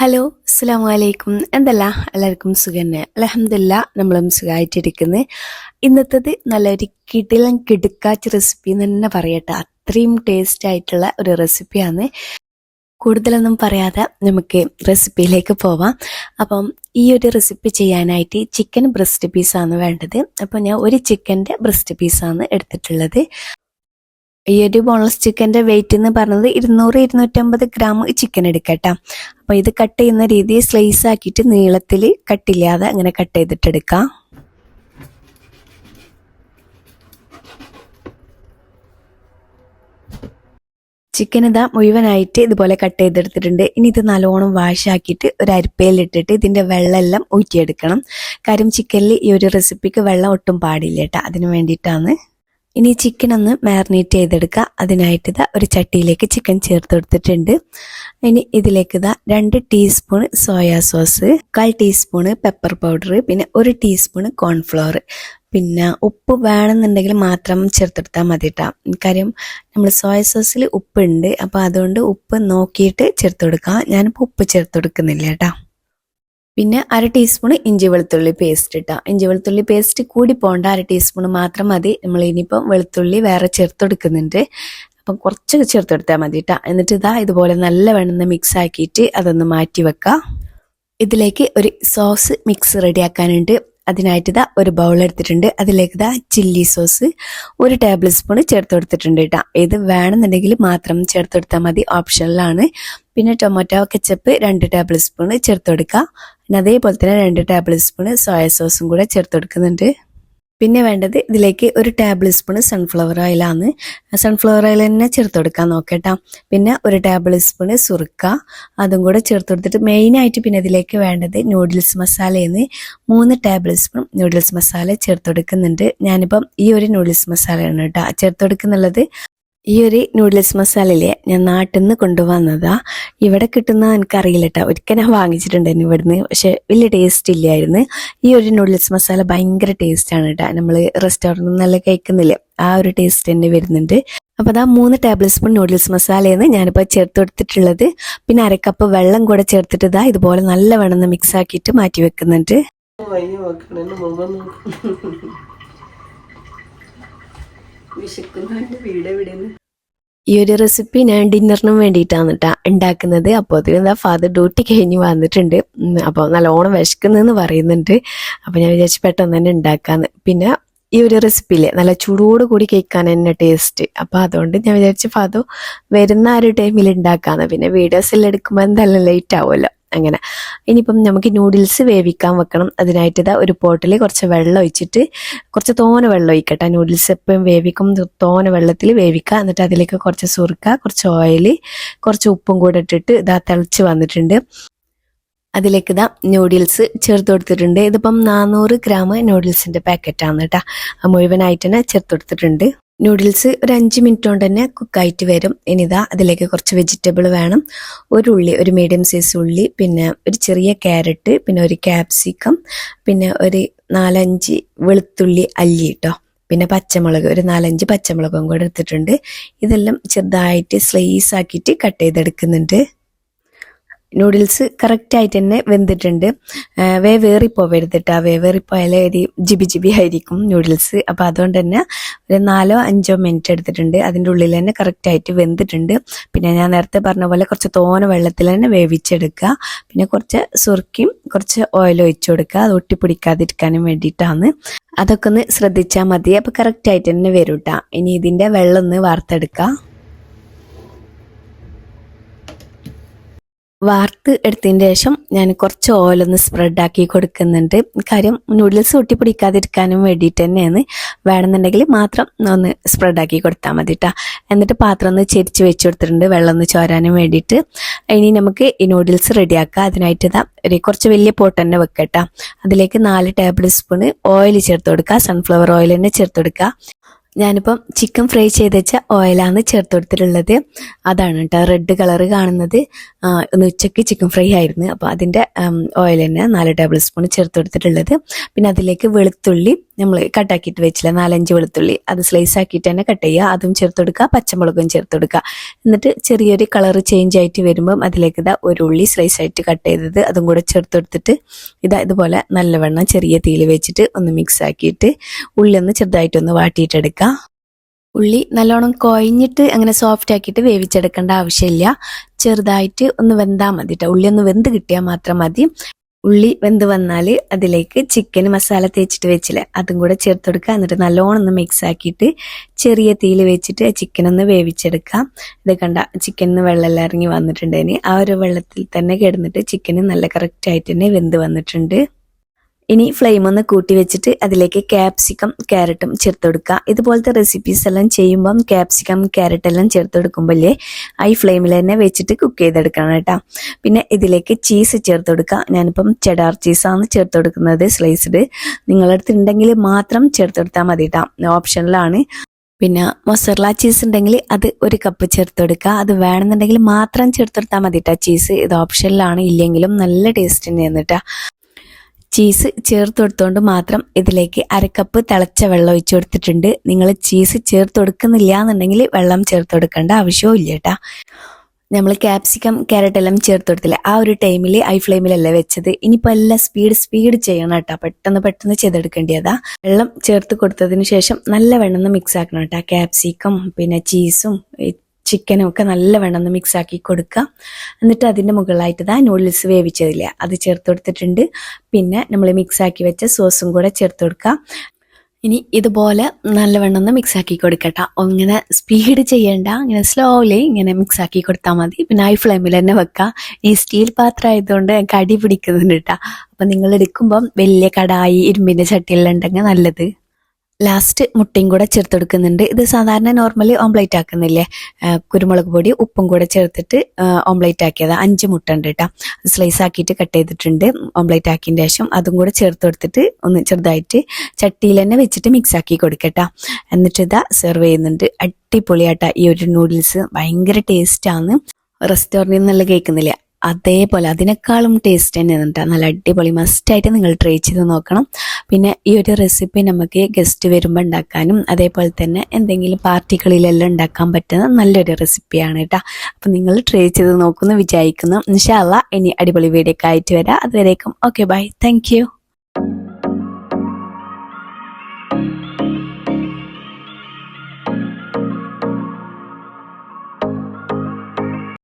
Hello അസ്സാം വലൈക്കും എന്തല്ല? എല്ലാവർക്കും സുഖന്നെ. അലഹമില്ല നമ്മളും സുഖമായിട്ടിരിക്കുന്നത് ഇന്നത്തേത് നല്ലൊരു കിടിലൻ കിടുക്കാച്ച റെസിപ്പി എന്ന് തന്നെ പറയട്ടെ. അത്രയും ടേസ്റ്റ് ആയിട്ടുള്ള ഒരു റെസിപ്പിയാണ് കൂടുതലൊന്നും പറയാതെ നമുക്ക് റെസിപ്പിയിലേക്ക് പോവാം. അപ്പം ഈ ഒരു റെസിപ്പി ചെയ്യാനായിട്ട് ചിക്കൻ ബ്രസ്റ്റ് പീസാണ് വേണ്ടത്. അപ്പോൾ ഞാൻ ഒരു ചിക്കന്റെ ബ്രസ്റ്റ് പീസാണ് എടുത്തിട്ടുള്ളത്. ഈ ഒരു ബോൺലെസ് ചിക്കന്റെ വെയിറ്റ് എന്ന് പറഞ്ഞത് ഇരുന്നൂറ് ഇരുന്നൂറ്റമ്പത് ഗ്രാം ചിക്കൻ എടുക്കട്ടോ. അപ്പോൾ ഇത് കട്ട് ചെയ്യുന്ന രീതി സ്ലൈസ് ആക്കിയിട്ട് നീളത്തിൽ കട്ടില്ലാതെ അങ്ങനെ കട്ട് ചെയ്തിട്ടെടുക്കാം ചിക്കൻ ഇതാ മുഴുവനായിട്ട് ഇതുപോലെ കട്ട് ചെയ്തെടുത്തിട്ടുണ്ട്. ഇനി ഇത് നല്ലോണം വാഷാക്കിയിട്ട് ഒരു അരിപ്പയിലിട്ടിട്ട് ഇതിന്റെ വെള്ളമെല്ലാം ഊറ്റിയെടുക്കണം. കാര്യം ചിക്കനിൽ ഈ ഒരു റെസിപ്പിക്ക് വെള്ളം ഒട്ടും പാടില്ല കേട്ടോ. അതിന് വേണ്ടിയിട്ടാണ്. ഇനി ചിക്കൻ ഒന്ന് മാറിനേറ്റ് ചെയ്തെടുക്കുക. അതിനായിട്ട് ഇതാ ഒരു ചട്ടിയിലേക്ക് ചിക്കൻ ചേർത്ത് കൊടുത്തിട്ടുണ്ട്. ഇനി ഇതിലേക്ക് ഇതാ രണ്ട് ടീസ്പൂൺ സോയാ സോസ് കാൽ ടീസ്പൂൺ പെപ്പർ പൗഡർ പിന്നെ ഒരു ടീസ്പൂൺ കോൺഫ്ലവർ പിന്നെ ഉപ്പ് വേണമെന്നുണ്ടെങ്കിൽ മാത്രം ചേർത്തെടുത്താൽ മതി കേട്ടോ കാര്യം നമ്മൾ സോയ സോസിൽ ഉപ്പുണ്ട്. അപ്പോൾ അതുകൊണ്ട് ഉപ്പ് നോക്കിയിട്ട് ചേർത്ത് കൊടുക്കാം. ഞാനിപ്പോൾ ഉപ്പ് ചേർത്ത് കൊടുക്കുന്നില്ല കേട്ടോ പിന്നെ അര ടീസ്പൂൺ ഇഞ്ചി വെളുത്തുള്ളി പേസ്റ്റ് ഇട്ടാം. ഇഞ്ചി വെളുത്തുള്ളി പേസ്റ്റ് കൂടി പോണ്ട അര ടീസ്പൂൺ മാത്രം മതി. നമ്മൾ ഇനിയിപ്പം വെളുത്തുള്ളി വേറെ ചേർത്തെടുക്കുന്നുണ്ട്. അപ്പം കുറച്ച് ചേർത്തെടുത്താൽ മതി കേട്ടോ എന്നിട്ട് ഇതാ ഇതുപോലെ നല്ല വെണ്ണം മിക്സ് ആക്കിയിട്ട് അതൊന്ന് മാറ്റി വെക്കാം. ഇതിലേക്ക് ഒരു സോസ് മിക്സ് റെഡിയാക്കാനുണ്ട് അതിനായിട്ട് ഇതാ ഒരു ബൗൾ എടുത്തിട്ടുണ്ട്. അതിലേക്ക് ഇതാ ചില്ലി സോസ് ഒരു ടേബിൾ സ്പൂൺ ചേർത്ത് കൊടുത്തിട്ടുണ്ട് കേട്ടോ ഇത് വേണമെന്നുണ്ടെങ്കിൽ മാത്രം ചേർത്ത് കൊടുത്താൽ മതി. ഓപ്ഷനിലാണ് പിന്നെ ടൊമാറ്റോ കെച്ചപ്പ് രണ്ട് ടേബിൾ സ്പൂൺ ചേർത്ത് കൊടുക്കുക പിന്നെ അതേപോലെ തന്നെ രണ്ട് ടേബിൾ സ്പൂൺ സോയ സോസും കൂടെ ചേർത്ത് കൊടുക്കുന്നുണ്ട്. പിന്നെ വേണ്ടത് ഇതിലേക്ക് ഒരു ടേബിൾ സ്പൂൺ സൺഫ്ലവർ ഓയിലാണ് സൺഫ്ലവർ ഓയിൽ തന്നെ ചേർത്ത് കൊടുക്കാൻ നോക്കട്ടാ. പിന്നെ ഒരു ടേബിൾ സ്പൂൺ സുറുക്ക അതും കൂടെ ചേർത്ത് കൊടുത്തിട്ട് മെയിനായിട്ട് പിന്നെ ഇതിലേക്ക് വേണ്ടത് നൂഡിൽസ് മസാലയെന്ന് മൂന്ന് ടേബിൾ സ്പൂൺ നൂഡിൽസ് മസാല ചേർത്ത് കൊടുക്കുന്നുണ്ട് ഞാനിപ്പം ഈ ഒരു നൂഡിൽസ് മസാലയാണ് കേട്ടോ ചേർത്ത് കൊടുക്കുന്നുള്ളത് ഈ ഒരു നൂഡിൽസ് മസാലയിലെ ഞാൻ നാട്ടിൽ നിന്ന് കൊണ്ടുവന്നതാ. ഇവിടെ കിട്ടുന്ന എനിക്കറിയില്ല കേട്ടോ ഒരിക്കൽ ഞാൻ വാങ്ങിച്ചിട്ടുണ്ടായിരുന്നു ഇവിടുന്ന്. പക്ഷെ വലിയ ടേസ്റ്റ് ഇല്ലായിരുന്നു. ഈ ഒരു നൂഡിൽസ് മസാല ഭയങ്കര ആണ് കേട്ടോ നമ്മൾ റെസ്റ്റോറന്റിൽ നല്ല കഴിക്കുന്നില്ലേ? ആ ഒരു ടേസ്റ്റ് തന്നെ വരുന്നുണ്ട്. അപ്പോൾ അതാ മൂന്ന് ടേബിൾ സ്പൂൺ നൂഡിൽസ് മസാലയാണ് ഞാനിപ്പോൾ ചേർത്ത് കൊടുത്തിട്ടുള്ളത് പിന്നെ അരക്കപ്പ് വെള്ളം കൂടെ ചേർത്തിട്ട് ഇതാ ഇതുപോലെ നല്ല വെണ്ണം മിക്സ് ആക്കിയിട്ട് മാറ്റി വെക്കുന്നുണ്ട്. നോക്കും വീട് എവിടെയെന്ന് ഈ ഒരു റെസിപ്പി ഞാൻ ഡിന്നറിനും വേണ്ടിയിട്ടാണ് കേട്ടോ ഉണ്ടാക്കുന്നത് അപ്പോൾ അതിലെന്താ ഫാദർ ഡ്യൂട്ടി കഴിഞ്ഞ് വന്നിട്ടുണ്ട്. അപ്പോൾ നല്ലോണം വിശക്കുന്നതെന്ന് പറയുന്നുണ്ട്. അപ്പോൾ ഞാൻ വിചാരിച്ചു പെട്ടെന്ന് തന്നെ ഉണ്ടാക്കാന്ന് പിന്നെ ഈ ഒരു റെസിപ്പിയിലെ നല്ല ചൂടോട് കൂടി കേൾക്കാൻ തന്നെ ടേസ്റ്റ് അപ്പോൾ അതുകൊണ്ട് ഞാൻ വിചാരിച്ചു ഫാദർ വരുന്ന ആ ഒരു ടൈമിൽ ഉണ്ടാക്കാന്ന് പിന്നെ വീഡിയോസ് എല്ലാം എടുക്കുമ്പോൾ എന്തായാലും ലേറ്റ് ആവുമല്ലോ. അങ്ങനെ. ഇനിയിപ്പം നമുക്ക് നൂഡിൽസ് വേവിക്കാൻ വെക്കണം. അതിനായിട്ട് ഇതാ ഒരു പോട്ടിൽ കുറച്ച് വെള്ളം ഒഴിച്ചിട്ട് കുറച്ച് തോന വെള്ളം ഒഴിക്കട്ടെ. നൂഡിൽസ് എപ്പോഴും വേവിക്കും. തോന വെള്ളത്തിൽ വേവിക്കുക. എന്നിട്ട് അതിലേക്ക് കുറച്ച് സുറുക്ക കുറച്ച് ഓയിൽ കുറച്ച് ഉപ്പും കൂടെ ഇട്ടിട്ട് ഇതാ തിളച്ച് വന്നിട്ടുണ്ട്. അതിലേക്ക് ഇതാ നൂഡിൽസ് ചേർത്ത് കൊടുത്തിട്ടുണ്ട്. ഇതിപ്പം നാനൂറ് ഗ്രാം നൂഡിൽസിന്റെ പാക്കറ്റാണ് കേട്ടോ മുഴുവനായിട്ട് തന്നെ ചേർത്ത് കൊടുത്തിട്ടുണ്ട്. നൂഡിൽസ് ഒരു അഞ്ച് മിനിറ്റ് കൊണ്ട് തന്നെ കുക്കായിട്ട് വരും. ഇനിതാ അതിലേക്ക് കുറച്ച് വെജിറ്റബിൾ വേണം. ഒരു ഉള്ളി ഒരു മീഡിയം സൈസ് ഉള്ളി പിന്നെ ഒരു ചെറിയ ക്യാരറ്റ് പിന്നെ ഒരു ക്യാപ്സിക്കം പിന്നെ ഒരു നാലഞ്ച് വെളുത്തുള്ളി അല്ലി കേട്ടോ പിന്നെ പച്ചമുളക് ഒരു നാലഞ്ച് പച്ചമുളകും കൂടെ എടുത്തിട്ടുണ്ട്. ഇതെല്ലാം ചെറുതായിട്ട് സ്ലൈസ് ആക്കിയിട്ട് കട്ട് ചെയ്തെടുക്കുന്നുണ്ട്. നൂഡിൽസ് കറക്റ്റായിട്ട് തന്നെ വെന്തിട്ടുണ്ട്. വേവേറിപ്പോവരുത് വേവേറി പോവരുത് കേട്ടോ വേവേറിപ്പോയാൽ ഒരു ജിബി ജിബി ആയിരിക്കും നൂഡിൽസ് അപ്പോൾ അതുകൊണ്ട് തന്നെ ഒരു നാലോ അഞ്ചോ മിനിറ്റ് എടുത്തിട്ടുണ്ട്. അതിന്റെ ഉള്ളിൽ തന്നെ കറക്റ്റായിട്ട് വെന്തിട്ടുണ്ട്. പിന്നെ ഞാൻ നേരത്തെ പറഞ്ഞ പോലെ കുറച്ച് തോന വെള്ളത്തിൽ തന്നെ വേവിച്ചെടുക്കുക. പിന്നെ കുറച്ച് സുർക്കിയും കുറച്ച് ഓയിൽ ഒഴിച്ചു കൊടുക്കുക. അത് ഒട്ടിപ്പിടിക്കാതിരിക്കാനും വേണ്ടിയിട്ടാണ്. അതൊക്കെ ഒന്ന് ശ്രദ്ധിച്ചാൽ മതി. അപ്പോൾ കറക്റ്റായിട്ട് തന്നെ വരും കേട്ടോ ഇനി ഇതിന്റെ വെള്ളം ഒന്ന് വാർത്തെടുക്കുക വാർത്ത് എടുത്തതിന് ശേഷം ഞാൻ കുറച്ച് ഓയിലൊന്ന് സ്പ്രെഡ് ആക്കി കൊടുക്കുന്നുണ്ട്. കാര്യം നൂഡിൽസ് ഒട്ടിപ്പിടിക്കാതിരിക്കാനും വേണ്ടിയിട്ട് തന്നെയാണ്. വേണമെന്നുണ്ടെങ്കിൽ മാത്രം ഒന്ന് സ്പ്രെഡ് ആക്കി കൊടുത്താൽ മതി കേട്ടോ എന്നിട്ട് പാത്രം ഒന്ന് ചെരിച്ച് വെച്ച് കൊടുത്തിട്ടുണ്ട്. വെള്ളം ഒന്ന് ചോരാനും വേണ്ടിയിട്ട്. ഇനി നമുക്ക് ഈ നൂഡിൽസ് റെഡിയാക്കുക അതിനായിട്ട് ഇതാ ഒരു കുറച്ച് വലിയ പോട്ട് തന്നെ വെക്കട്ടോ. അതിലേക്ക് നാല് ടേബിൾ സ്പൂൺ ഓയിൽ ചേർത്ത് കൊടുക്കുക. സൺഫ്ലവർ ഓയിൽ തന്നെ ചേർത്ത് കൊടുക്കുക. ഞാനിപ്പം ചിക്കൻ ഫ്രൈ ചെയ്ത് വെച്ച ഓയിലാണ് ചേർത്ത് കൊടുത്തിട്ടുള്ളത് അതാണ് കേട്ടോ റെഡ് കളർ കാണുന്നത്. ഒന്ന് ഉച്ചയ്ക്ക് ചിക്കൻ ഫ്രൈ ആയിരുന്നു. അപ്പോൾ അതിന്റെ ഓയിൽ തന്നെ നാല് ടേബിൾ സ്പൂൺ ചേർത്ത് കൊടുത്തിട്ടുള്ളത് പിന്നെ അതിലേക്ക് വെളുത്തുള്ളി നമ്മൾ കട്ടാക്കിയിട്ട് വെച്ചില്ല നാലഞ്ച് വെളുത്തുള്ളി അത് സ്ലൈസ് ആക്കിയിട്ട് തന്നെ കട്ട് ചെയ്യുക. അതും ചേർത്ത് കൊടുക്കുക പച്ചമുളകും ചേർത്ത് കൊടുക്കുക എന്നിട്ട് ചെറിയൊരു കളർ ചേഞ്ച് ആയിട്ട് വരുമ്പം അതിലേക്ക് ഇതാ ഒരു ഉള്ളി സ്ലൈസ് ആയിട്ട് കട്ട് ചെയ്തത്. അതും കൂടെ ചേർത്ത് കൊടുത്തിട്ട് ഇതാ ഇതുപോലെ നല്ലവണ്ണം ചെറിയ തീയിൽ വെച്ചിട്ട് ഒന്ന് മിക്സ് ആക്കിയിട്ട് ഉള്ളി ഒന്ന് ചെറുതായിട്ടൊന്ന് വാട്ടിയിട്ടെടുക്കുക. ഉള്ളി നല്ലോണം കുഴഞ്ഞിട്ട് അങ്ങനെ സോഫ്റ്റ് ആക്കിയിട്ട് വേവിച്ചെടുക്കേണ്ട ആവശ്യമില്ല. ചെറുതായിട്ട് ഒന്ന് വെന്താൽ മതി കേട്ടോ ഉള്ളി ഒന്ന് വെന്ത് കിട്ടിയാൽ മാത്രം മതി. ഉള്ളി വെന്ത് വന്നാൽ അതിലേക്ക് ചിക്കൻ മസാല തേച്ചിട്ട് വെച്ചില്ലേ അതും കൂടെ ചേർത്ത് കൊടുക്കുക എന്നിട്ട് നല്ലോണം ഒന്ന് മിക്സ് ആക്കിയിട്ട് ചെറിയ തീയിൽ വെച്ചിട്ട് ചിക്കൻ ഒന്ന് വേവിച്ചെടുക്കാം ഇത് കണ്ട ചിക്കനിന്ന് വെള്ളമെല്ലാം ഇറങ്ങി വന്നിട്ടുണ്ടേന് ആ ഒരു വെള്ളത്തിൽ തന്നെ കിടന്നിട്ട് ചിക്കന് നല്ല കറക്റ്റായിട്ട് തന്നെ വെന്ത് വന്നിട്ടുണ്ട്. ഇനി ഫ്ലെയിം ഒന്ന് കൂട്ടി വെച്ചിട്ട് അതിലേക്ക് ക്യാപ്സിക്കം ക്യാരറ്റും ചേർത്ത് കൊടുക്കുക. ഇതുപോലത്തെ റെസിപ്പീസ് എല്ലാം ചെയ്യുമ്പം ക്യാപ്സിക്കം ക്യാരറ്റ് എല്ലാം ചേർത്ത് കൊടുക്കുമ്പോഴേ ഹൈ ഫ്ലെയിമിൽ തന്നെ വെച്ചിട്ട് കുക്ക് ചെയ്തെടുക്കണം കേട്ടോ. പിന്നെ ഇതിലേക്ക് ചീസ് ചേർത്ത് കൊടുക്കുക. ഞാനിപ്പം ചെഡാർ ചീസാണ് ചേർത്ത് കൊടുക്കുന്നത് സ്ലൈസ്ഡ് നിങ്ങളടുത്ത് ഉണ്ടെങ്കിൽ മാത്രം ചേർത്ത് കൊടുത്താൽ മതി കേട്ടോ. ഓപ്ഷനിലാണ് പിന്നെ മൊസറല ചീസ് ഉണ്ടെങ്കിൽ അത് ഒരു കപ്പ് ചേർത്ത് കൊടുക്കുക. അത് വേണമെന്നുണ്ടെങ്കിൽ മാത്രം ചേർത്ത് കൊടുത്താൽ മതി കേട്ടോ ചീസ് ഇത് ഓപ്ഷനിലാണ് ഇല്ലെങ്കിലും നല്ല ടേസ്റ്റ് തന്നെയാണ് കേട്ടോ. ചീസ് ചേർത്ത് കൊടുത്തുകൊണ്ട് മാത്രം ഇതിലേക്ക് അരക്കപ്പ് തിളച്ച വെള്ളം ഒഴിച്ചു കൊടുത്തിട്ടുണ്ട്. നിങ്ങൾ ചീസ് ചേർത്ത് കൊടുക്കുന്നില്ല എന്നുണ്ടെങ്കിൽ വെള്ളം ചേർത്ത് കൊടുക്കേണ്ട ആവശ്യവും ഇല്ല കേട്ടാ. നമ്മൾ ക്യാപ്സിക്കം ക്യാരറ്റ് എല്ലാം ചേർത്ത് കൊടുത്തില്ലേ. ആ ഒരു ടൈമിൽ ഐ ഫ്ലെയിമിലല്ലേ വെച്ചത്? ഇനിയിപ്പോൾ എല്ലാം സ്പീഡ് സ്പീഡ് ചെയ്യണം കേട്ടോ. പെട്ടെന്ന് പെട്ടെന്ന് ചെയ്തെടുക്കേണ്ടതാ വെള്ളം ചേർത്ത് കൊടുത്തതിന് ശേഷം നല്ല വെണ്ണം മിക്സ് ആക്കണം കേട്ടോ. ക്യാപ്സിക്കം പിന്നെ ചീസും ചിക്കനും ഒക്കെ നല്ല വെണ്ണം മിക്സ് ആക്കി കൊടുക്കുക. എന്നിട്ട് അതിന്റെ മുകളിലായിട്ട് ഇതാ നൂഡിൽസ് വേവിച്ചതില്ല അത് ചേർത്ത് കൊടുത്തിട്ടുണ്ട്. പിന്നെ നമ്മൾ മിക്സ് ആക്കി വെച്ച സോസും കൂടെ ചേർത്ത് കൊടുക്കുക. ഇനി ഇതുപോലെ നല്ലവണ്ണം ഒന്ന് മിക്സ് ആക്കി കൊടുക്കട്ടെ. ഇങ്ങനെ സ്പീഡ് ചെയ്യേണ്ട ഇങ്ങനെ സ്ലോലി ഇങ്ങനെ മിക്സ് ആക്കി കൊടുത്താൽ മതി. പിന്നെ ഹൈ ഫ്ലെയിമിൽ തന്നെ വെക്കുക ഈ സ്റ്റീൽ പാത്രം ആയതുകൊണ്ട് ഞങ്ങൾക്ക് അടി പിടിക്കുന്നുണ്ട് കേട്ടോ. അപ്പം നിങ്ങൾ എടുക്കുമ്പം വലിയ കടായി ഇരുമ്പിന്റെ ചട്ടിയിലുണ്ടെങ്കിൽ നല്ലത്. ലാസ്റ്റ് മുട്ടയും കൂടെ ചേർത്ത് കൊടുക്കുന്നുണ്ട് ഇത് സാധാരണ നോർമലി ഓംലേറ്റ് ആക്കുന്നില്ലേ? കുരുമുളക് പൊടി ഉപ്പും കൂടെ ചേർത്തിട്ട് ഓംലേറ്റ് ആക്കിയത്. അഞ്ച് മുട്ട ഉണ്ട് കേട്ടോ സ്ലൈസ് ആക്കിയിട്ട് കട്ട് ചെയ്തിട്ടുണ്ട്. ഓംലേറ്റ് ആക്കിയതിന് ശേഷം അതും കൂടെ ചേർത്ത് കൊടുത്തിട്ട് ഒന്ന് ചെറുതായിട്ട് ചട്ടിയിൽ തന്നെ വെച്ചിട്ട് മിക്സ് ആക്കി കൊടുക്കട്ടോ എന്നിട്ട് ഇതാ സെർവ് ചെയ്യുന്നുണ്ട്. അടിപൊളിയാട്ട. ഈ ഒരു നൂഡിൽസ് ഭയങ്കര ടേസ്റ്റാണ് റെസ്റ്റോറന്റിൽ നിന്നുള്ള കേൾക്കുന്നില്ല? അതേപോലെ അതിനേക്കാളും ടേസ്റ്റ് തന്നെ കേട്ടോ നല്ല അടിപൊളി മസ്റ്റായിട്ട് നിങ്ങൾ ട്രൈ ചെയ്ത് നോക്കണം. പിന്നെ ഈ ഒരു റെസിപ്പി നമുക്ക് ഗസ്റ്റ് വരുമ്പോൾ ഉണ്ടാക്കാനും അതേപോലെ തന്നെ എന്തെങ്കിലും പാർട്ടികളിലെല്ലാം ഉണ്ടാക്കാൻ പറ്റുന്ന നല്ലൊരു റെസിപ്പിയാണ് കേട്ടോ അപ്പം നിങ്ങൾ ട്രൈ ചെയ്ത് നോക്കുമെന്ന് വിചാരിക്കുന്നു. ഇൻഷാല്ല ഇനി അടിപൊളി വീഡിയോ ആയിട്ട് വരാം. അതുവരേക്കും ഓക്കെ ബൈ താങ്ക്